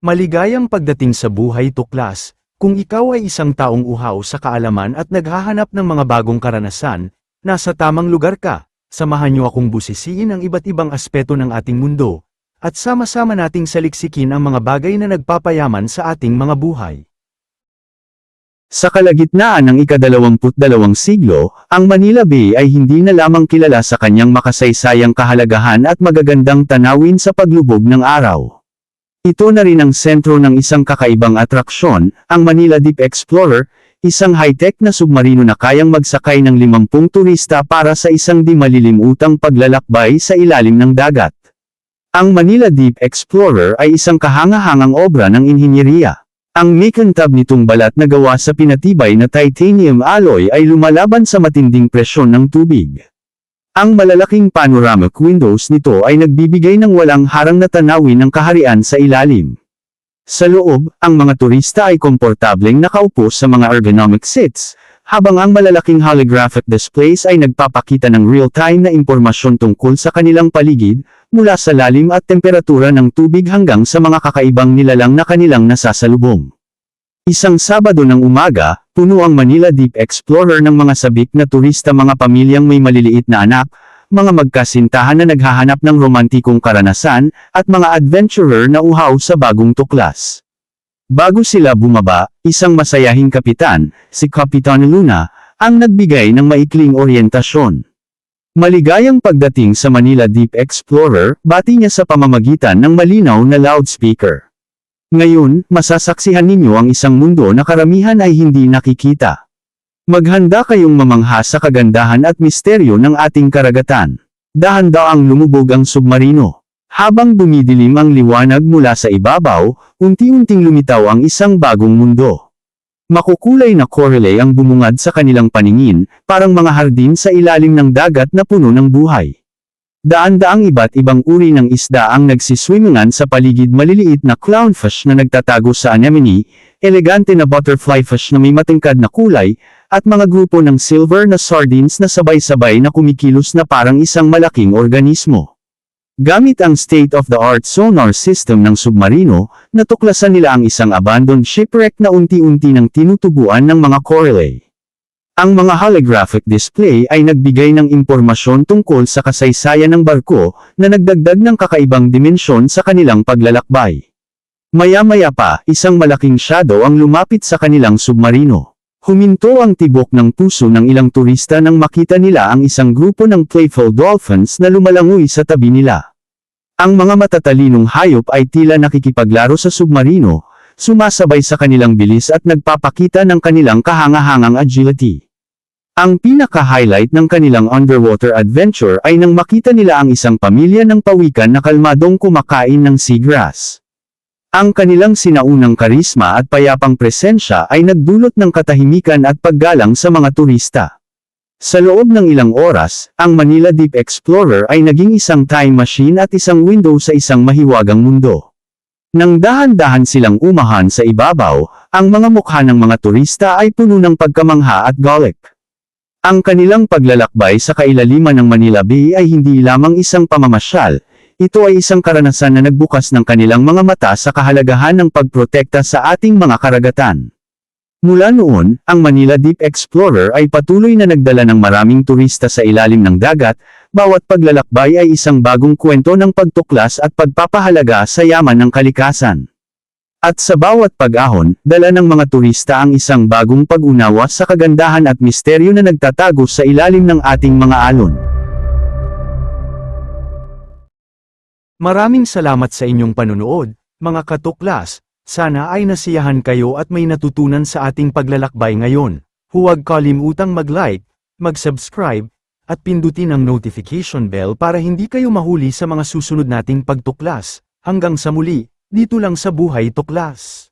Maligayang pagdating sa buhay tuklas, kung ikaw ay isang taong uhaw sa kaalaman at naghahanap ng mga bagong karanasan, nasa tamang lugar ka, samahan niyo akong busisiin ang iba't ibang aspeto ng ating mundo, at sama-sama nating saliksikin ang mga bagay na nagpapayaman sa ating mga buhay. Sa kalagitnaan ng ikadalawamput dalawang siglo, ang Manila Bay ay hindi na lamang kilala sa kanyang makasaysayang kahalagahan at magagandang tanawin sa paglubog ng araw. Ito na rin ang sentro ng isang kakaibang atraksyon, ang Manila Deep Explorer, isang high-tech na submarino na kayang magsakay ng 50 turista para sa isang di malilimutang paglalakbay sa ilalim ng dagat. Ang Manila Deep Explorer ay isang kahangahangang obra ng inhinyeriya. Ang mikantab nitong balat na gawa sa pinatibay na titanium alloy ay lumalaban sa matinding presyon ng tubig. Ang malalaking panoramic windows nito ay nagbibigay ng walang harang na tanawin ng kaharian sa ilalim. Sa loob, ang mga turista ay komportableng nakaupo sa mga ergonomic seats, habang ang malalaking holographic displays ay nagpapakita ng real-time na impormasyon tungkol sa kanilang paligid, mula sa lalim at temperatura ng tubig hanggang sa mga kakaibang nilalang na kanilang nasasalubong. Isang Sabado ng umaga, puno ang Manila Deep Explorer ng mga sabik na turista mga pamilyang may maliliit na anak, mga magkasintahan na naghahanap ng romantikong karanasan, at mga adventurer na uhaw sa bagong tuklas. Bago sila bumaba, isang masayahing kapitan, si Kapitan Luna, ang nagbigay ng maikling oryentasyon. Maligayang pagdating sa Manila Deep Explorer, bati niya sa pamamagitan ng malinaw na loudspeaker. Ngayon, masasaksihan ninyo ang isang mundo na karamihan ay hindi nakikita. Maghanda kayong mamangha sa kagandahan at misteryo ng ating karagatan. Dahan-daang lumubog ang submarino. Habang dumidilim ang liwanag mula sa ibabaw, unti-unting lumitaw ang isang bagong mundo. Makukulay na corale ang bumungad sa kanilang paningin, parang mga hardin sa ilalim ng dagat na puno ng buhay. Daan-daang iba't ibang uri ng isda ang nagsiswimmingan sa paligid maliliit na clownfish na nagtatago sa anemone, elegante na butterfly fish na may matingkad na kulay, at mga grupo ng silver na sardines na sabay-sabay na kumikilos na parang isang malaking organismo. Gamit ang state-of-the-art sonar system ng submarino, natuklasan nila ang isang abandoned shipwreck na unti-unti ng tinutubuan ng mga corale. Ang mga holographic display ay nagbigay ng impormasyon tungkol sa kasaysayan ng barko, na nagdagdag ng kakaibang dimensyon sa kanilang paglalakbay. Maya-maya pa, isang malaking shadow ang lumapit sa kanilang submarino. Huminto ang tibok ng puso ng ilang turista nang makita nila ang isang grupo ng playful dolphins na lumalangoy sa tabi nila. Ang mga matatalinong hayop ay tila nakikipaglaro sa submarino, sumasabay sa kanilang bilis at nagpapakita ng kanilang kahangahangang agility. Ang pinaka-highlight ng kanilang underwater adventure ay nang makita nila ang isang pamilya ng pawikan na kalmadong kumakain ng seagrass. Ang kanilang sinaunang karisma at payapang presensya ay nagdulot ng katahimikan at paggalang sa mga turista. Sa loob ng ilang oras, ang Manila Deep Explorer ay naging isang time machine at isang window sa isang mahiwagang mundo. Nang dahan-dahan silang umahan sa ibabaw, ang mga mukha ng mga turista ay puno ng pagkamangha at galit. Ang kanilang paglalakbay sa kailaliman ng Manila Bay ay hindi lamang isang pamamasyal, ito ay isang karanasan na nagbukas ng kanilang mga mata sa kahalagahan ng pagprotekta sa ating mga karagatan. Mula noon, ang Manila Deep Explorer ay patuloy na nagdala ng maraming turista sa ilalim ng dagat, bawat paglalakbay ay isang bagong kwento ng pagtuklas at pagpapahalaga sa yaman ng kalikasan. At sa bawat pag-ahon, dala ng mga turista ang isang bagong pag-unawa sa kagandahan at misteryo na nagtatago sa ilalim ng ating mga alon. Maraming salamat sa inyong panunood, mga katuklas, sana ay nasiyahan kayo at may natutunan sa ating paglalakbay ngayon. Huwag kalimutang mag-like, mag-subscribe, at pindutin ang notification bell para hindi kayo mahuli sa mga susunod nating pagtuklas. Hanggang sa muli, dito lang sa Buhay Tuklas.